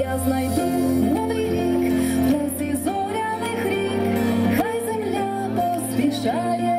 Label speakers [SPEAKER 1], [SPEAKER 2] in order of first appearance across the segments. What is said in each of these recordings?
[SPEAKER 1] я знайду новий рік, в зоряних рік, хай земля поспішає.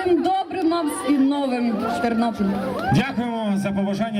[SPEAKER 1] Всім добрим нам і новим в Тернополі.
[SPEAKER 2] Дякуємо за побажання.